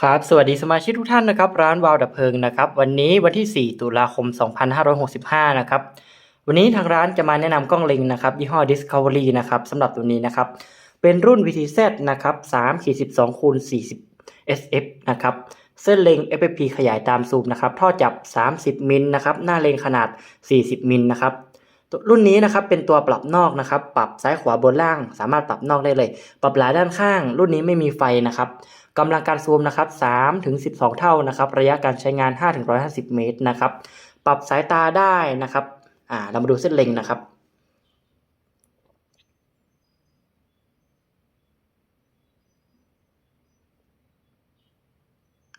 ครับ สวัสดีสมาชิกทุกท่านนะครับ ร้านวาวดับเพลิงนะครับ วันนี้วันที่ 4 ตุลาคม 2565 นะครับ วันนี้ทางร้านจะมาแนะนำกล้องเล็งนะครับ ยี่ห้อ Discovery นะครับสำหรับตัวนี้นะครับ เป็นรุ่น VTZ นะครับ3ขีด12คูณ40 SF นะครับ เส้นเล็ง FFP ขยายตามซูมนะครับ ท่อจับ 30 มิลนะครับ หน้าเล็งขนาด 40 มิลนะครับ รุ่นนี้นะครับเป็นตัวปรับนอกนะครับ ปรับซ้ายขวาบนล่าง สามารถปรับนอกได้เลย ปรับหลายด้านข้าง รุ่นนี้ไม่มีไฟนะครับกำลังการซูมนะครับ3ถึง12 เท่านะครับ ระยะการใช้งาน 5 ถึง 150 เมตรนะครับ ปรับสายตาได้นะครับอ่าเรามาดูเส้นเล็งนะครับ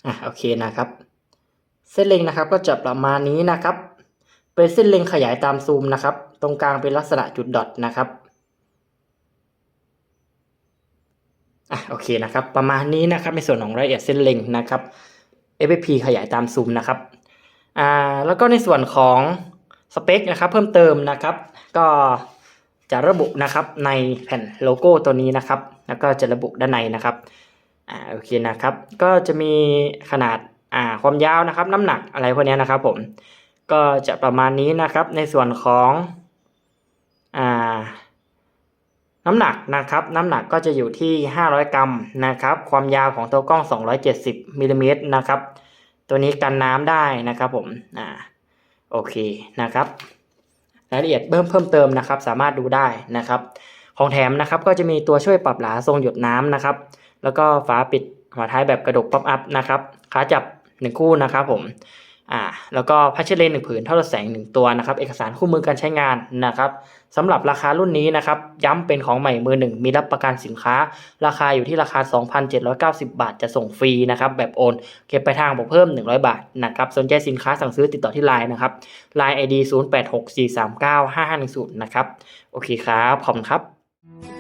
อะโอเคนะครับ เส้นเล็งนะครับก็จะประมาณนี้นะครับ เป็นเส้นเล็งขยายตามซูมนะครับ ตรงกลางเป็นลักษณะจุดดอทนะครับอะโอเคนะครับ ประมาณนี้นะครับในส่วนของรายละเอียดเส้นเล็งนะครับ FFP ขยายตามซูมนะครับอ่าแล้วก็ในส่วนของสเปคนะครับเพิ่มเติมนะครับ ก็จะระบุนะครับในแผ่นโลโก้ตัวนี้นะครับ แล้วก็จะระบุด้านในนะครับอ่าโอเคนะครับ ก็จะมีขนาดอ่าความยาวนะครับ น้ำหนักอะไรพวกนี้นะครับผม ก็จะประมาณนี้นะครับในส่วนของอ่าน้ำหนักนะครับน้ำหนักก็จะอยู่ที่ 500 กรัมนะครับความยาวของตัวกล้อง 270มิลลิเมตรนะครับตัวนี้กันน้ำได้นะครับผมอ่าโอเคนะครับรายละเอียดเพิ่มเพิ่มเติมนะครับ สามารถดูได้นะครับ ของแถมนะครับก็จะมีตัวช่วยปรับหลาทรงหยดน้ำนะครับ แล้วก็ฝาปิดหัวท้ายแบบกระดกป๊อปอัพนะครับขาจับหนึ่งคู่นะครับผม อ่าแล้วก็พัชเลนหนึ่งผืนเท่ากับแสงหนึ่งตัวนะครับเอกสารคู่มือการใช้งานนะครับสำหรับราคารุ่นนี้นะครับย้ำเป็นของใหม่มือหนึ่งมีรับประกันสินค้า ราคาอยู่ที่ราคา 2,790 บาทจะส่งฟรีนะครับแบบโอน เก็บไปทางบอกเพิ่ม 100 บาทนะครับสนใจสินค้าสั่งซื้อติดต่อที่ไลน์นะครับ Line ID 0864395510นะครับโอเคครับขอบคุณครับ